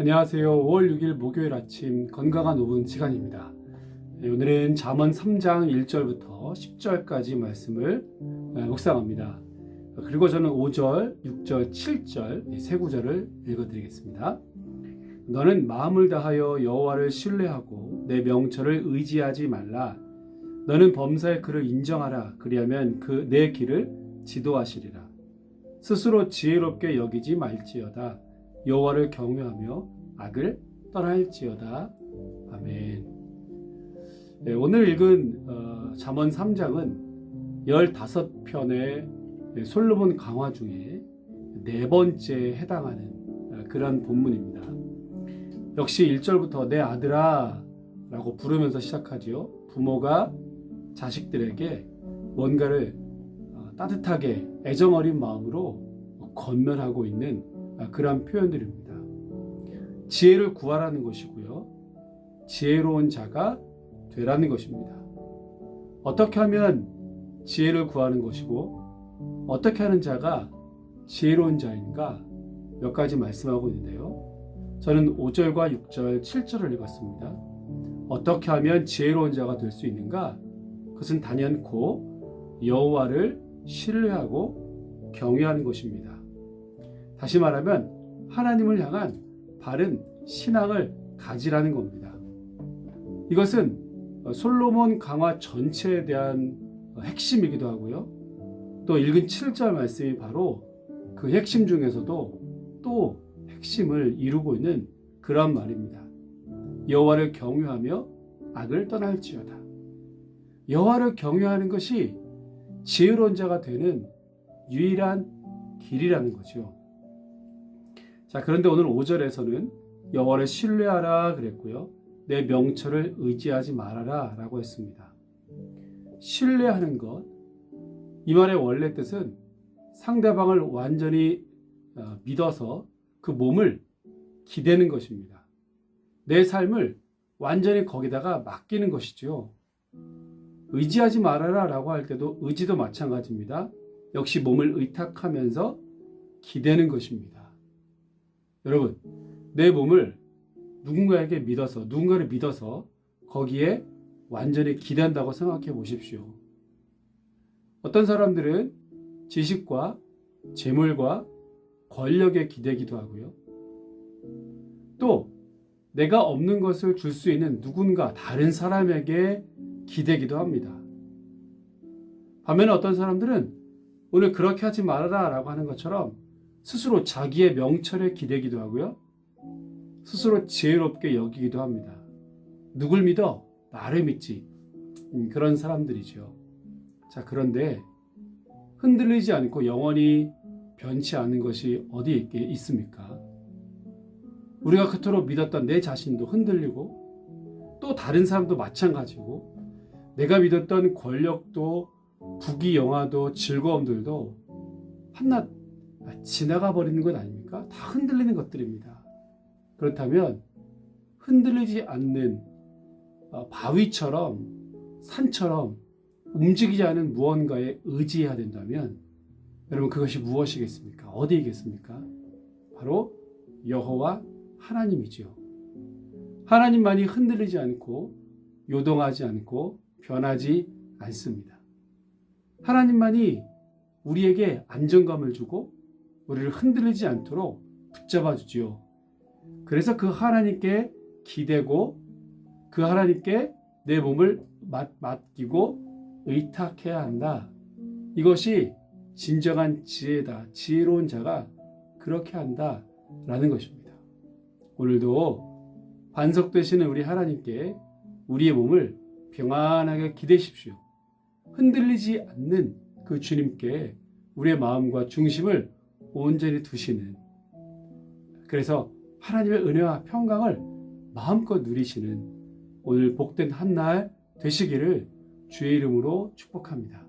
안녕하세요. 5월 6일 목요일 아침 건강한 5분 시간입니다. 네, 오늘은 잠언 3장 1절부터 10절까지 말씀을 네, 묵상합니다. 그리고 저는 5절, 6절, 7절 세 구절을 읽어드리겠습니다. 너는 마음을 다하여 여호와를 신뢰하고 내 명철을 의지하지 말라. 너는 범사의 그를 인정하라. 그리하면 그 내 길을 지도하시리라. 스스로 지혜롭게 여기지 말지어다. 여호와를 경외하며 악을 떠날지어다. 아멘. 네, 오늘 읽은 어, 잠언 3장은 15편의 솔로몬 강화 중에 네 번째에 해당하는 어, 그런 본문입니다. 역시 1절부터 내 아들아 라고 부르면서 시작하지요. 부모가 자식들에게 뭔가를 어, 따뜻하게 애정 어린 마음으로 건면하고 있는 아, 그러한 표현들입니다. 지혜를 구하라는 것이고요. 지혜로운 자가 되라는 것입니다. 어떻게 하면 지혜를 구하는 것이고 어떻게 하는 자가 지혜로운 자인가 몇 가지 말씀하고 있는데요. 저는 5절과 6절, 7절을 읽었습니다. 어떻게 하면 지혜로운 자가 될 수 있는가? 그것은 단연코 여호와를 신뢰하고 경외하는 것입니다. 다시 말하면 하나님을 향한 바른 신앙을 가지라는 겁니다. 이것은 솔로몬 강화 전체에 대한 핵심이기도 하고요. 또 읽은 7절 말씀이 바로 그 핵심 중에서도 또 핵심을 이루고 있는 그런 말입니다. 여호와를 경외하며 악을 떠날지어다. 여호와를 경외하는 것이 지혜로운 자가 되는 유일한 길이라는 거죠. 자, 그런데 오늘 5절에서는 여호와를 신뢰하라 그랬고요. 내 명철을 의지하지 말아라 라고 했습니다. 신뢰하는 것. 이 말의 원래 뜻은 상대방을 완전히 어, 믿어서 그 몸을 기대는 것입니다. 내 삶을 완전히 거기다가 맡기는 것이죠. 의지하지 말아라 라고 할 때도 의지도 마찬가지입니다. 역시 몸을 의탁하면서 기대는 것입니다. 여러분, 내 몸을 누군가에게 믿어서, 누군가를 믿어서 거기에 완전히 기대한다고 생각해 보십시오. 어떤 사람들은 지식과 재물과 권력에 기대기도 하고요. 또 내가 없는 것을 줄 수 있는 누군가 다른 사람에게 기대기도 합니다. 반면에 어떤 사람들은 오늘 그렇게 하지 말아라 라고 하는 것처럼 스스로 자기의 명철에 기대기도 하고요. 스스로 지혜롭게 여기기도 합니다. 누굴 믿어? 나를 믿지. 음, 그런 사람들이죠. 자, 그런데 흔들리지 않고 영원히 변치 않은 것이 어디 있습니까? 우리가 그토록 믿었던 내 자신도 흔들리고 또 다른 사람도 마찬가지고 내가 믿었던 권력도 부귀 영화도 즐거움들도 한낱 지나가 버리는 것 아닙니까? 다 흔들리는 것들입니다. 그렇다면 흔들리지 않는 어, 바위처럼 산처럼 움직이지 않은 무언가에 의지해야 된다면 여러분 그것이 무엇이겠습니까? 어디이겠습니까? 바로 여호와 하나님이지요. 하나님만이 흔들리지 않고 요동하지 않고 변하지 않습니다. 하나님만이 우리에게 안정감을 주고 우리를 흔들리지 않도록 붙잡아 주지요. 그래서 그 하나님께 기대고 그 하나님께 내 몸을 맡기고 의탁해야 한다. 이것이 진정한 지혜다. 지혜로운 자가 그렇게 한다. 라는 것입니다. 오늘도 반석 되시는 우리 하나님께 우리의 몸을 평안하게 기대십시오. 흔들리지 않는 그 주님께 우리의 마음과 중심을 온전히 두시는 그래서 하나님의 은혜와 평강을 마음껏 누리시는 오늘 복된 한 날 되시기를 주의 이름으로 축복합니다.